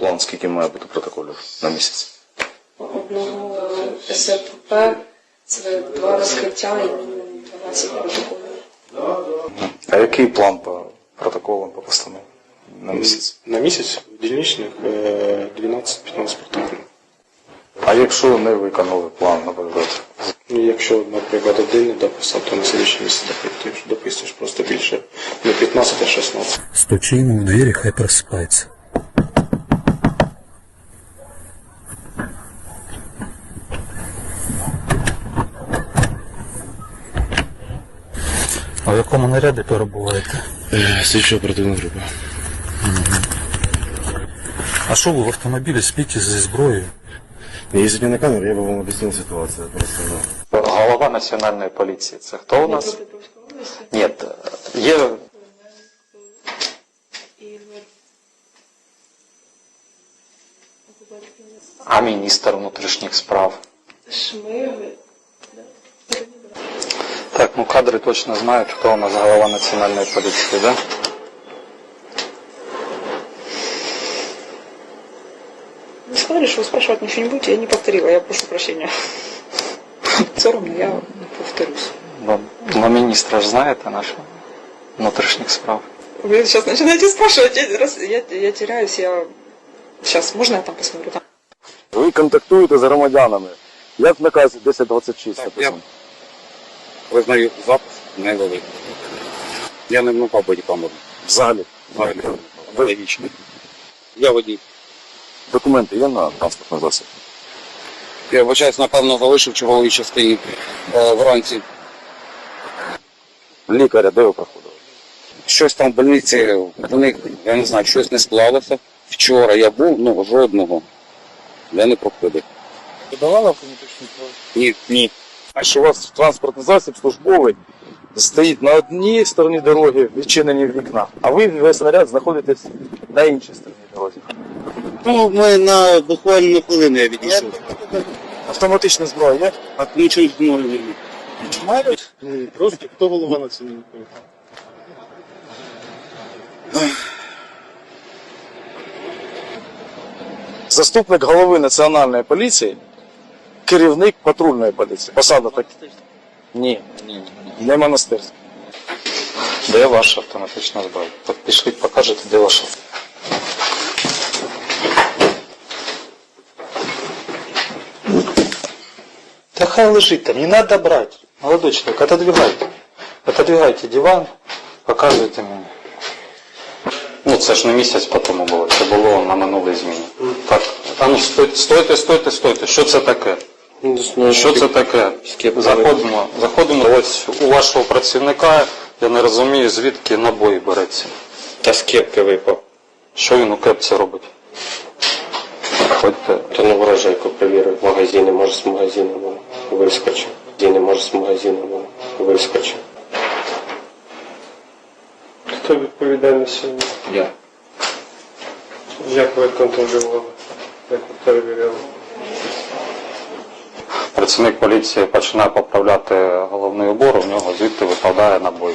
План, скільки має бути протоколів на місяць? Одного СРПП це два розкриття і 12 протоколів. А який план по протоколам, по постанові на місяць? На місяць дільничних е, 12-15 протоколів. А якщо не виконали план, наприклад, Ну, Якщо, наприклад, один не дописав, то на слідчий місяць допитуєш. Дописуєш просто більше. Не 15, а 16. Стучи йому в двері, хай просипається. А в якому наряді перебуваєте? Слідчо оперативна група. А що ви в автомобілі спите зі зброєю? Если не на камеру, я бы вам объяснил ситуацию. Просто, ну, Голова національної поліції. Це хто у нас? Ні, є а міністр внутрішніх справ. Шмиги. Так, ну кадри точно знають, хто у нас голова національної поліції, да? Вы сказали, что вы спрашивать ничего не будете, я не повторила, я прошу прощения. Соромно, я повторюсь. Ну, ну міністра ж знаєте нашого внутрішніх справ. Вы сейчас начинаете спрашивать, я, раз, я, я теряюсь, я... Сейчас, можно я там посмотрю? Там? ви контактуєте з громадянами. Як в наказі 1026 написано? Визнаю запис не великий. Я не вмикав бодікамеру. Взагалі. Взагалі. Логічно. Я водій. Документи є на транспортний засіб? Я вибачаюсь, напевно, залишив в черговій частині е, вранці. Лікаря, де ви проходили? Щось там в больниці, в них, я не знаю, щось не склалося. Вчора я був, ну жодного. Я не проходив. Подавали автоматичну Ні, ні. А що у вас транспортний засіб службовий стоїть на одній стороні дороги, відчинені вікна, а ви весь наряд знаходитесь на іншій стороні дороги. Ну, ми на буквально на хвилину я відійшов. Автоматична зброя є? А нічого не можу. Мають? Просто хто голова національної поліції? Заступник голови національної поліції, керівник патрульної поліції. Посада так. Ні. Не монастирська. Де ваша автоматична зброя? Пішліть, покажете, де ваша. Да хай лежит там, не надо брать. Молодой человек, отодвигайте. Отодвигайте диван, показуйте мені. Ну, це ж не місяць по тому було, це було на минулій зміні. Так, а ну стойте, стойте, стойте, стойте. Що це таке? Що це таке? Заходимо, заходимо. Ось у вашого працівника, я не розумію, звідки набої береться. Та з кепки випав. Що він у кепці робить? Ходьте. То на ворожейку перевірив. В магазині, може з магазину вискочив. В магазині, може з магазину вискочив. Хто відповідальний сьогодні? Я. Як ви контролювали? Як ви перевіряли? Працівник поліції починає поправляти головний убор, у нього звідти випадає набой.